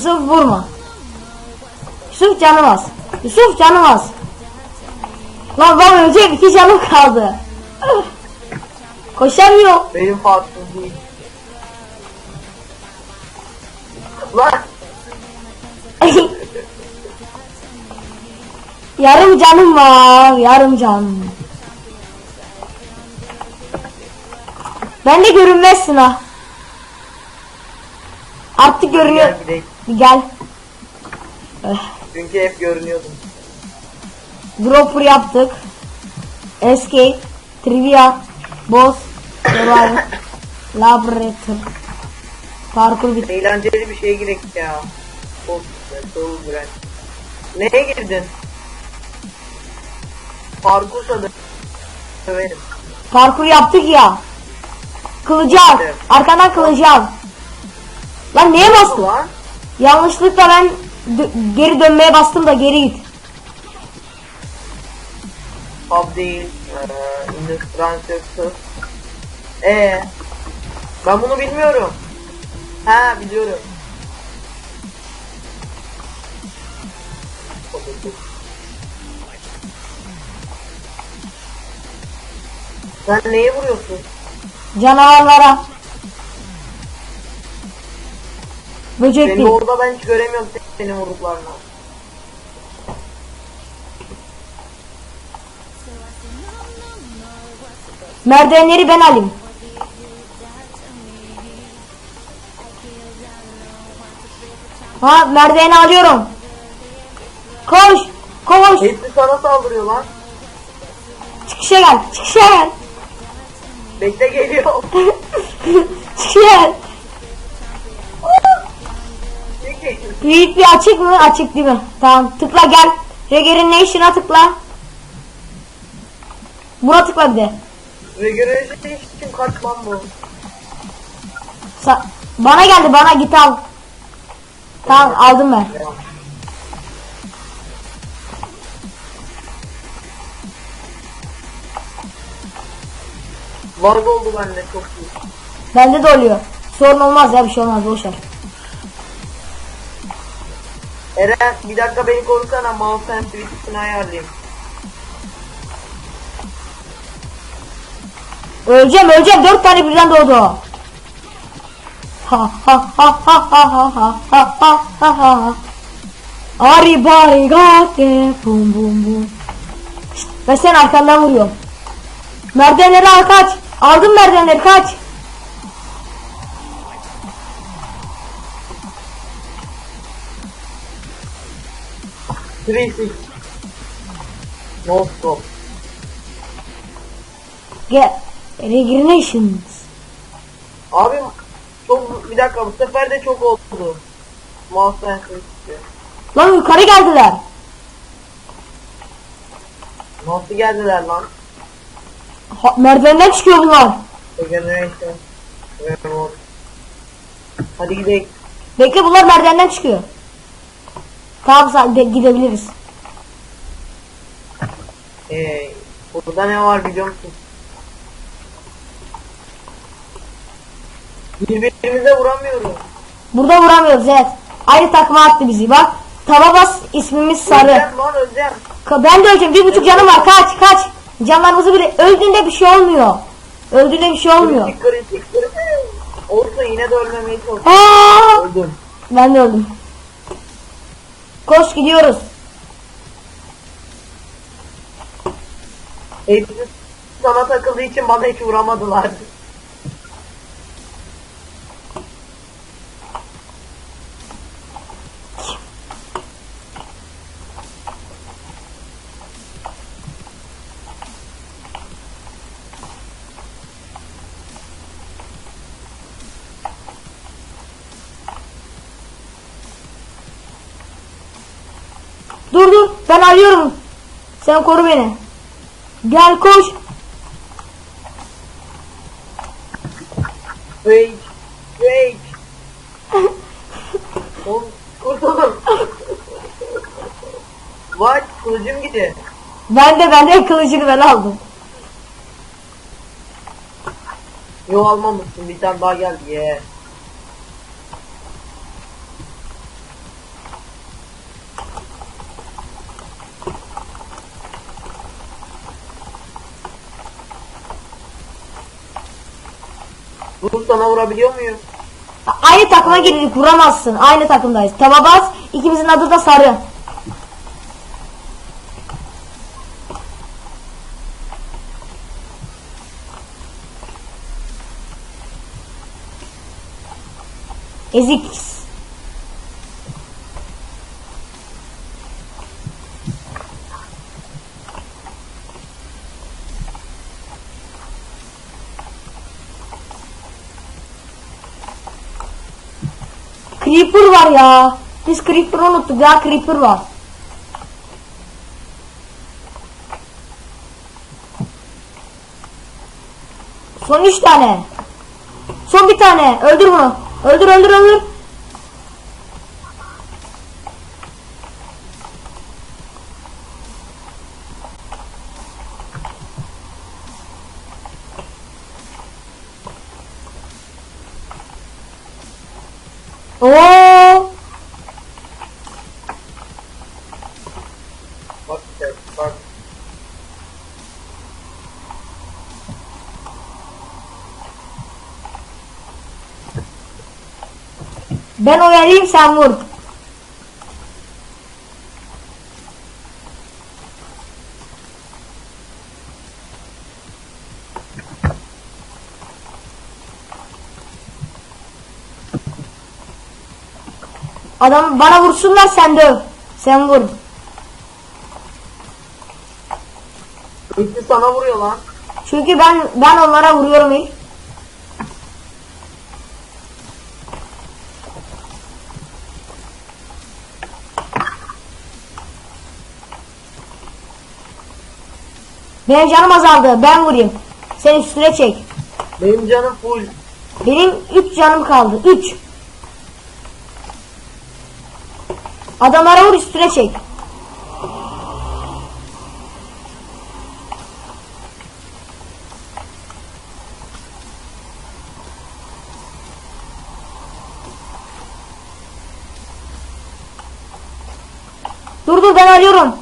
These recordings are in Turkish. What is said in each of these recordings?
Yusuf vurma. Yusuf canım az. Yusuf canım az. Lan baba ölecek iki canım kaldı. Koşamıyor. Benim farksız değil. Lan yarım canım var. Yarım can. Ben de görünmezsin ha. Artık görünüyor. Gel gidelim. Bir gel. Eh, Çünkü hep görünüyordum. Dropper yaptık. Escape. Trivia. Boss. Survival. Laboratory. Parkur bitti. Eğlenceli bir şeye girek ya. Güzel, çok güzel. Neye girdin? Parkur sanırım. Severim. Parkur yaptık ya. Kılıcı al. Evet. Arkadan kılıcı al. Lan neye bastın? Lan? Yanlışlıkla ben geri dönmeye bastım da geri git. Pub değil. Industrial Circus. Eee. Ben bunu bilmiyorum. Ha biliyorum. Sen neye vuruyorsun? Canavarlara. Böcek Seni değil. orada ben hiç göremiyorum senin vurduklarını. Merdivenleri ben alayım. Ha merdiveni alıyorum. Koş. Koş. Hepsi sana saldırıyor lan. Çıkışa gel. Çıkışa gel. Bekle geliyor. Çıkışa gel. Büyük bir açık mı? Açık değil mi? Tamam. Tıkla gel. Regeneration'a tıkla. Buna tıkla bir de. Regeneration için kaç lan bu? Sa- bana geldi bana git al. Tamam aldım ben. Lag oldu bende çok iyi. Bende de oluyor. Sorun olmaz ya bir şey olmaz boşver. Eren bir dakika beni korusana mouse switch'ini ayarlayayım. Öleceğim öleceğim dört tane birden doğdu. Ha ha ha ha ha ha ha ha ha ha ha. Aribarigatte bum bum bum. Şşt, Ve sen arkandan vuruyorum. Merdivenleri al kaç. Aldım merdivenleri kaç. Three six. No stop. Get Regenerations. Abi çok bir dakika bu sefer de çok oldu. Mouse and switch. Lan yukarı geldiler. Nasıl geldiler lan? Ha, merdivenden çıkıyor bunlar. Regeneration. Remote. Hadi gidelim. Bekle bunlar merdivenden çıkıyor. Tamam sen de gidebiliriz. Ee, burada ne var biliyor musun? Birbirimize vuramıyoruz. Burada vuramıyoruz evet. Aynı takıma attı bizi bak. Tava bas ismimiz sarı. Özlem lan. Ka- Ben de öleceğim. Bir buçuk canım var. Kaç kaç. Canlarımızı bile öldüğünde bir şey olmuyor. Öldüğünde bir şey olmuyor. Kritik kritik kritik. Olsun yine de ölmemeye çalış. Aa! Öldüm. Ben de öldüm. Koş gidiyoruz. Hepsi sana takıldığı için bana hiç vuramadılar. Dur arıyorum. Sen koru beni. Gel koş. Wait. Wait. Kurtuldum. Vay kılıcım gidiyor. Ben de ben de kılıcını ben aldım. Yo almamışsın bir tane daha geldi ye. Dur sana vurabiliyor muyum? Aynı takıma girdik vuramazsın. Aynı takımdayız. Taba bas. İkimizin adı da sarı. Ezik. Var ya. Biz Creeper'ı unuttuk ya Creeper var. Son üç tane. Son bir tane. Öldür bunu. Öldür öldür öldür. Oo! Bak işte bak. Ben oyalayayım sen vur. Adam bana vursunlar sen döv. Sen vur. Bitti sana vuruyor lan. Çünkü ben ben onlara vuruyorum ilk. Benim canım azaldı. Ben vurayım. Sen üstüne çek. Benim canım full. Benim 3 canım kaldı. 3. Adamlara vur üstüne çek. Dur dur ben arıyorum.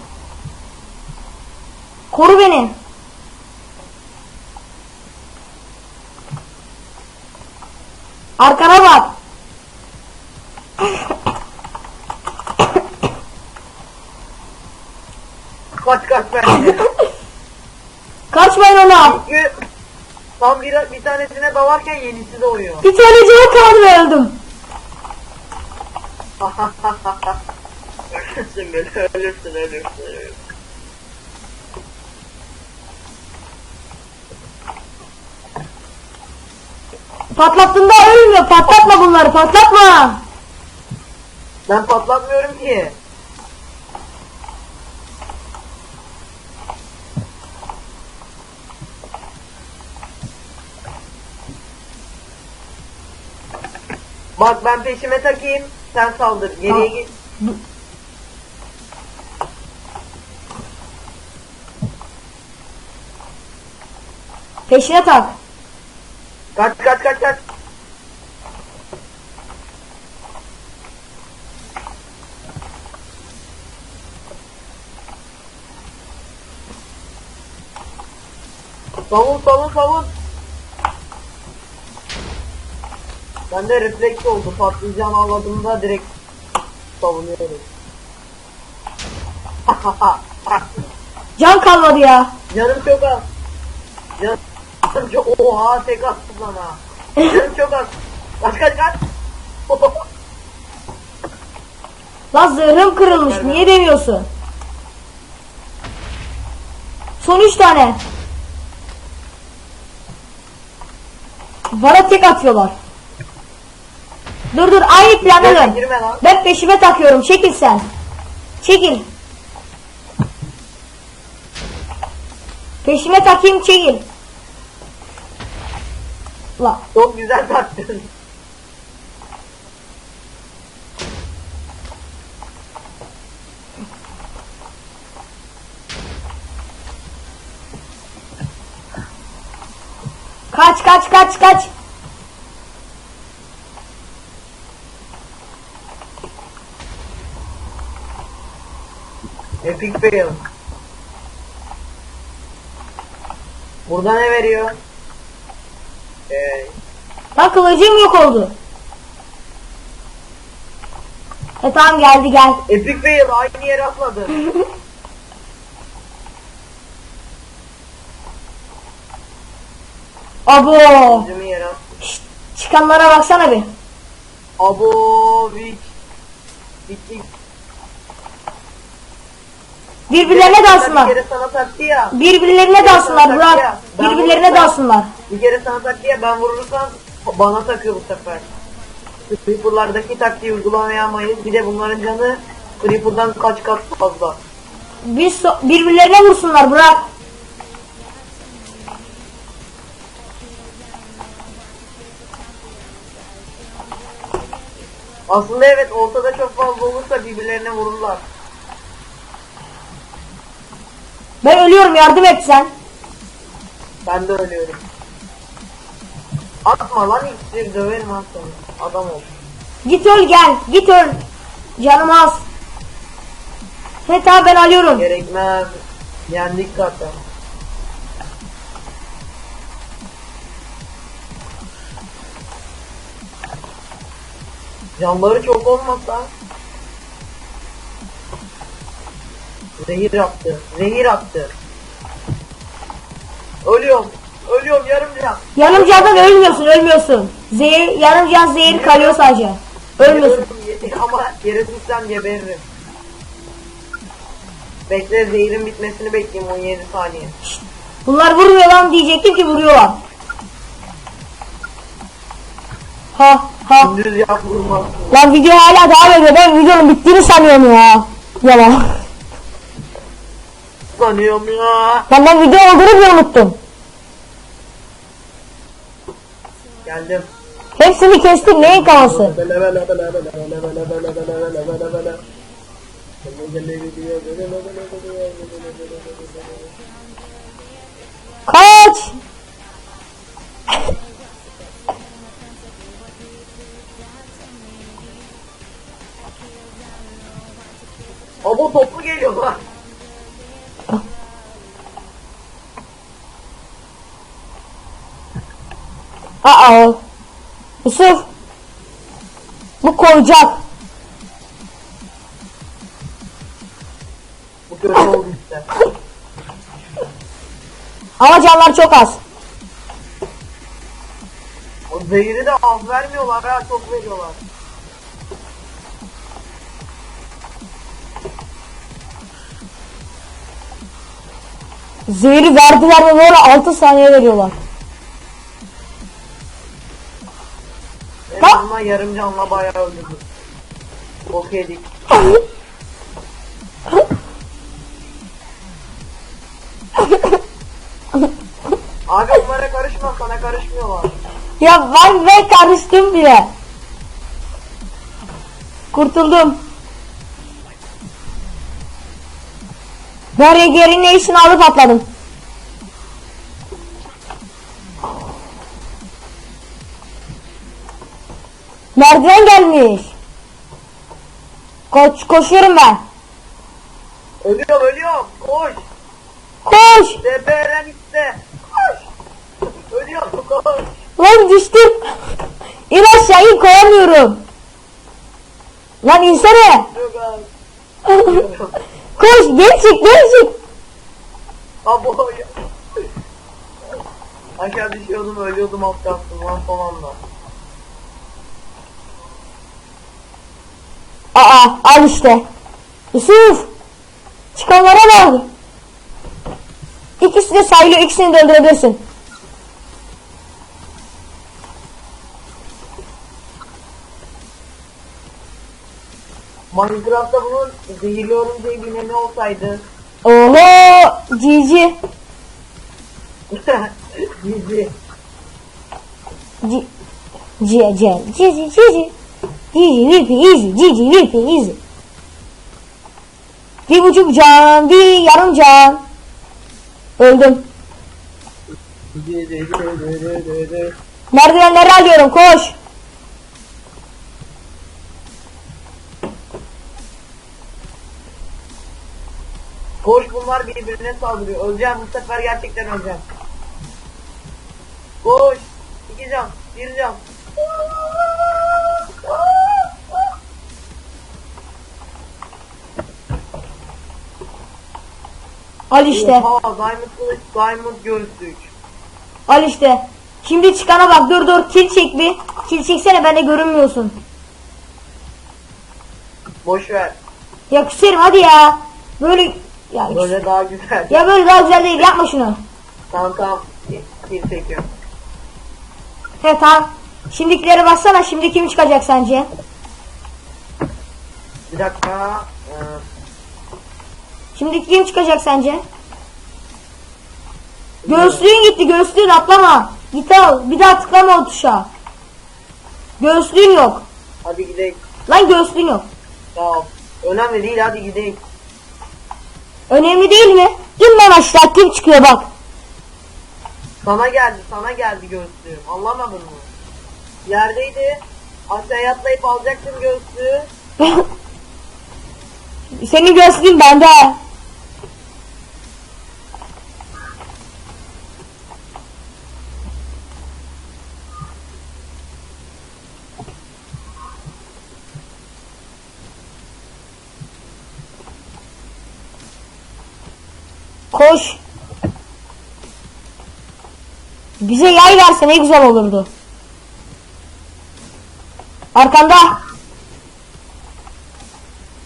Koru beni. Arkana bak. Kaç kaç ben. Kaçmayın ona. Çünkü tam bir, bir tanesine dalarken yenisi doğuyor. Bir tane canım kaldı öldüm. ölürsün böyle ölürsün ölürsün ölürsün. Patlattığında ölmüyor. Patlatma bunları. Patlatma. Ben patlatmıyorum ki. Bak ben peşime takayım, sen saldır. Geriye Aa. git. Peşine tak. Kaç kaç kaç kaç. Savun savun savun. Bende refleks oldu. Patlayacağını anladığımda direkt savunuyorum. Can kalmadı ya. Canım çok az. Çok... Oha tek attı bana. Canım çok az. Kaç kaç kaç. Lan zırhım kırılmış. Niye demiyorsun? Son üç tane. Bana tek atıyorlar. Dur dur aynı plana dön. lan. Ben peşime takıyorum. Çekil sen. Çekil. Peşime takayım çekil. La Çok güzel taktın. kaç kaç kaç kaç. Epic fail. Burada ne veriyor? Ee, Lan kılıcım yok oldu. E tamam geldi gel. Epic fail aynı yere atladı. Abo. Bizim yere attı. Şşt, çıkanlara baksana bir. Abo Vic. Bittik. Birbirlerine Bir dalsınlar. kere sana taktı ya. Birbirlerine dalsınlar Burak. Birbirlerine dalsınlar. Bir kere sana taktı ya ben vurursam bana takıyor bu sefer. Creeper'lardaki taktiği uygulamayamayız. Bir de bunların canı Creeper'dan kaç kat fazla. Biz so- birbirlerine vursunlar Burak. Aslında evet ortada çok fazla olursa birbirlerine vururlar. Ben ölüyorum yardım et sen. Ben de ölüyorum. Atma lan iksir döverim lan seni. Adam ol. Git öl gel. Git öl. Canım az. Tamam ben alıyorum. Gerekmez. Yendik zaten. Canları çok olmasa Zehir attı. Zehir attı. Ölüyorum candan ölmüyorsun ölmüyorsun. Zehir, yarım can zehir kalıyor sadece. Ölmüyorsun. Ama yere düşsem geberirim. Bekle zehirin bitmesini bekleyeyim 17 saniye. Bunlar vurmuyor lan diyecektim ki vuruyorlar. Ha ha. Düz yap vurmaz. Lan video hala devam ediyor. Ben videonun bittiğini sanıyorum ya. Yalan. Sanıyorum ya. Lan ben video olduğunu bile unuttum. Geldim. Hepsini kestim. Neyin kafası? Kaç. Abo toplu geliyor lan. Aa. Yusuf. Bu koyacak. Bu kötü oldu işte. Ama canlar çok az. O zehiri de az vermiyorlar ha çok veriyorlar. Zehri verdiler ve böyle 6 saniye veriyorlar. En Bak. azından yarım canla bayağı öldürdü. Bok yedik. Abi onlara karışma sana karışmıyorlar. Ya ben ve karıştım bile. Kurtuldum. Ben Reger'in eşini alıp atladım. Merdiven gelmiş. Koş, koşuyorum ben. Ölüyorum ölüyorum. Koş. Koş. DBR'den iste. Koş. Ölüyorum koş. Lan düştüm. İn aşağı in koyamıyorum. Lan insene. Koş geri çık geri çık. Abo. Aşağı düşüyordum ölüyordum alt lan son anda. Aa al işte. Yusuf. Çıkanlara bak. İkisi de sayılıyor. ikisini de öldürebilirsin. Minecraft'ta bunun zehirli örümceği bilmem ne olsaydı. Oğlo cici. Gizli. Ci ci ci cici cici. Cici vipi easy. Cici vipi easy. Bir buçuk can, bir yarım can. Öldüm. Merdivenleri alıyorum koş. Koş bunlar birbirine saldırıyor. Öleceğim bu sefer gerçekten öleceğim. Koş. İki can. Bir can. Al işte. Oha Diamond Diamond göğüslük. Al işte. Şimdi çıkana bak dur dur kil çek bir. Kil çeksene bende görünmüyorsun. Boş ver. Ya küserim hadi ya. Böyle ya, Böyle daha güzel. ya böyle daha güzel değil yapma şunu. Tamam tamam. Bir çekiyorum. He tamam. Şimdikilere baksana şimdi kim çıkacak sence? Bir dakika. Ee, Şimdi kim çıkacak sence? Göğüslüğün gitti göğüslüğün atlama. Git al bir daha tıklama o tuşa. Göğüslüğün yok. hadi gidelim. Lan göğüslüğün yok. Tamam. Önemli değil hadi gidelim. Önemli değil mi? İn lan aşağı kim çıkıyor bak. Sana geldi sana geldi göğüslüğüm. Anlamadın mı? Yerdeydi. Aşağıya atlayıp alacaktım göğüslüğü. Senin göğüslüğün bende. Koş. Bize yay verse ne güzel olurdu. Arkanda.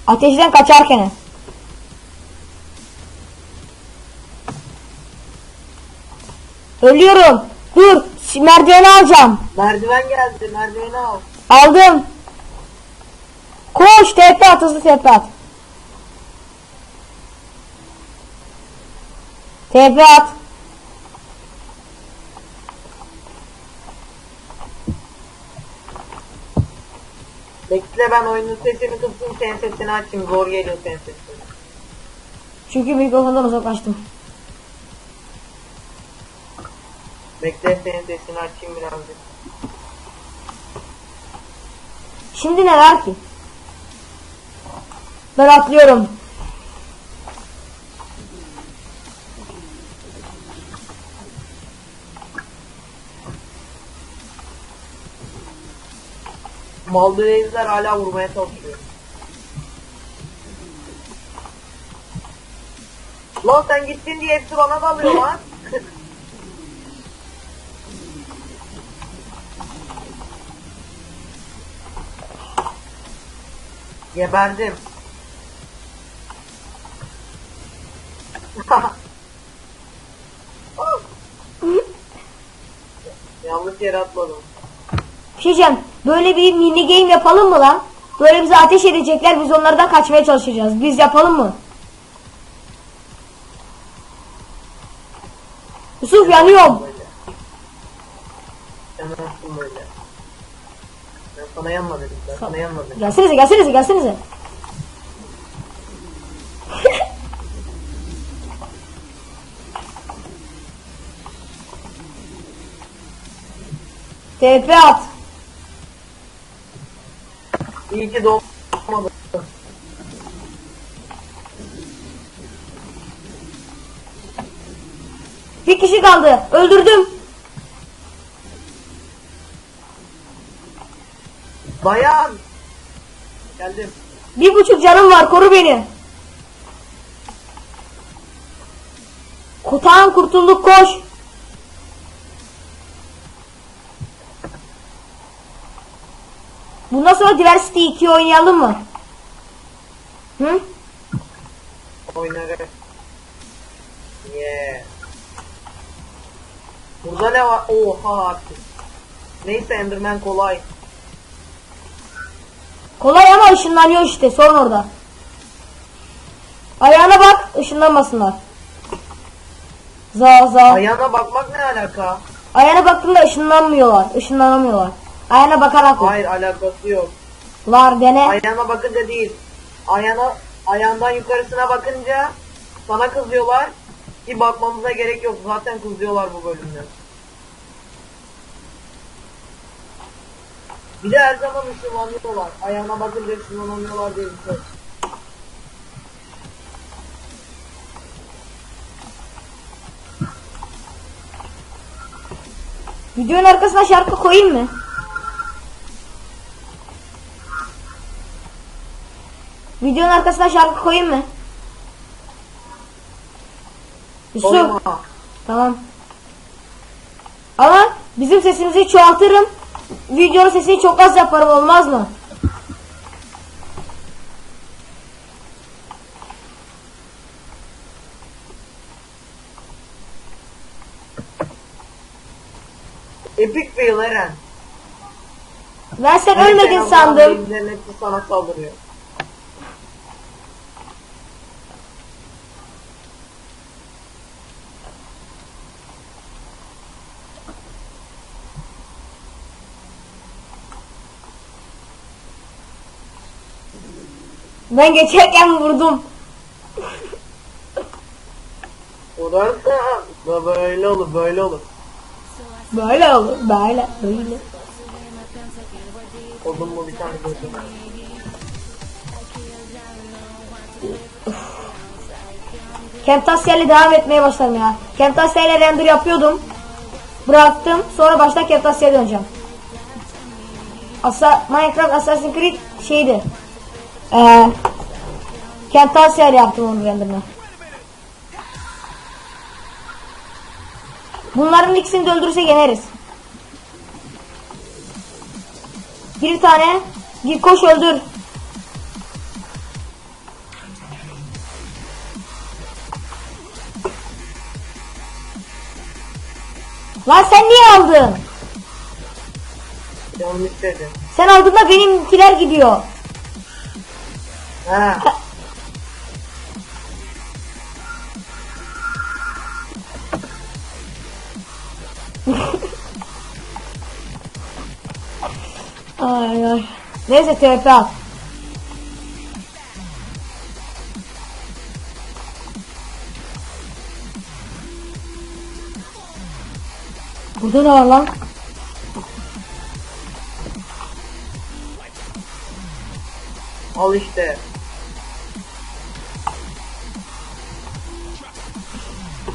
Ateşten kaçarken. Ölüyorum. Dur. Merdiveni alacağım. Merdiven geldi merdiveni al. Aldım. Koş tepe at hızlı tepe at. Tepe at. Bekle ben oyunun sesini kısayım senin sesini açayım. Zor geliyor senin sesin. Çünkü mikrofondan uzaklaştım. Bekle senin sesini açayım birazcık. Şimdi ne var ki? Ben atlıyorum. Maldivler hala vurmaya çalışıyor. Lan sen gittin diye hepsi bana dalıyor lan. Geberdim. Yanlış yere atladım. Diyeceğim. Böyle bir mini game yapalım mı lan? Böyle bize ateş edecekler biz onlardan kaçmaya çalışacağız. Biz yapalım mı? Yusuf yanıyorum. Ben sana yanma dedim. Ben sana yanma dedim. Gelsenize gelsenize gelsenize. TP at. İyi ki doğmadım. Bir kişi kaldı. Öldürdüm. Dayan. Geldim. Bir buçuk canım var. Koru beni. Kutan kurtulduk koş. Bundan sonra Diversity 2 oynayalım mı? Hı? Oynarım. Yeah. Burada ne var? Oha artık. Neyse Enderman kolay. Kolay ama ışınlanıyor işte. Sorun orada. Ayağına bak. ışınlanmasınlar. Za za. Ayağına bakmak ne alaka? Ayağına baktığında ışınlanmıyorlar. Işınlanamıyorlar. Ayağına bakarak vur. Hayır alakası yok. Lar dene. Ayağına bakınca değil. Ayağına ayağından yukarısına bakınca sana kızıyorlar. Ki bakmamıza gerek yok. Zaten kızıyorlar bu bölümde. Bir de her zaman ışınlanıyorlar. Ayağına bakınca ışınlanıyorlar diye bir şey. Videonun arkasına şarkı koyayım mı? Videonun arkasına şarkı koyayım mı? Yusuf. Tamam. Ama bizim sesimizi çoğaltırım. Videonun sesini çok az yaparım olmaz mı? Epic fail Eren. Ben sen ölmedin sandım. hepsi sana saldırıyor. Ben geçerken vurdum. O da böyle olur böyle olur. Böyle olur. Böyle. Böyle. Odun mu bir tane gördüm. Camtasia ile devam etmeye başladım ya. Camtasia ile render yapıyordum. Bıraktım. Sonra baştan Camtasia'ya döneceğim. Asa Minecraft Assassin's Creed şeydi. Ee, ile yaptım onu renderını. Bunların ikisini de öldürürse yeneriz. Bir tane. Git koş öldür. Lan sen niye aldın? Canım istedi. Sen aldın da benimkiler gidiyor. Ay ay. Neyse TP al. Burada ne var lan? Al işte.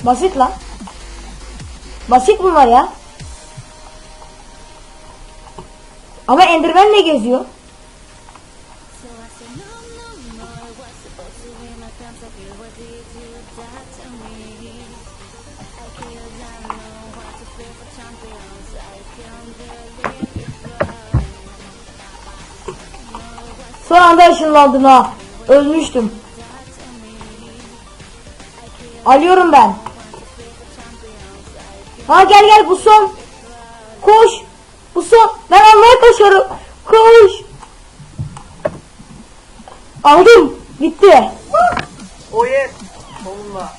Basit lan. Basit bunlar ya. Ama Enderman ne geziyor? Son anda ışınlandım ha. Ölmüştüm. Alıyorum ben. Ha gel gel bu son. Koş. Bu son. Ben almaya koşuyorum. Koş. Aldım. Bitti. O yes. Sonunda.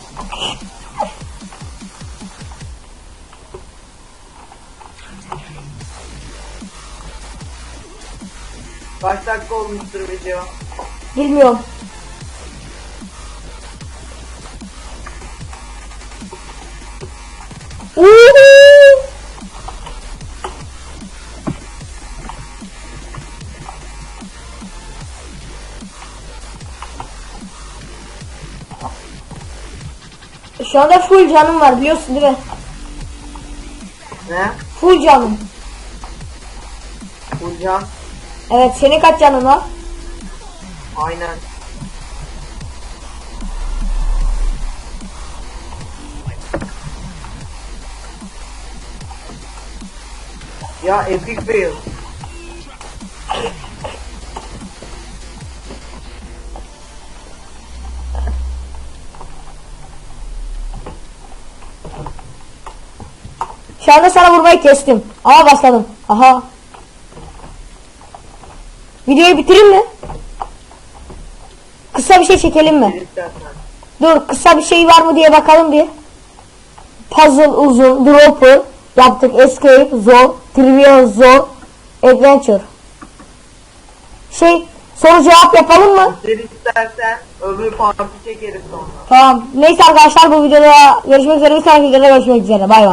Kaç dakika olmuştur video? Bilmiyorum. Şu anda full canım var biliyorsun değil mi? Ne? Full canım. Bulcan. Evet senin kaç canın var? Aynen. Ya epic fail. Şu anda sana vurmayı kestim. Ama başladım. Aha. Videoyu bitireyim mi? Kısa bir şey çekelim mi? Dur kısa bir şey var mı diye bakalım bir. Puzzle uzun, dropper yaptık, escape zor, trivia zor, adventure. Şey soru cevap yapalım mı? Bir istersen öbür parti çekeriz sonra. Tamam. Neyse arkadaşlar bu videoda görüşmek üzere. Bir sonraki videoda görüşmek üzere. Bay bay.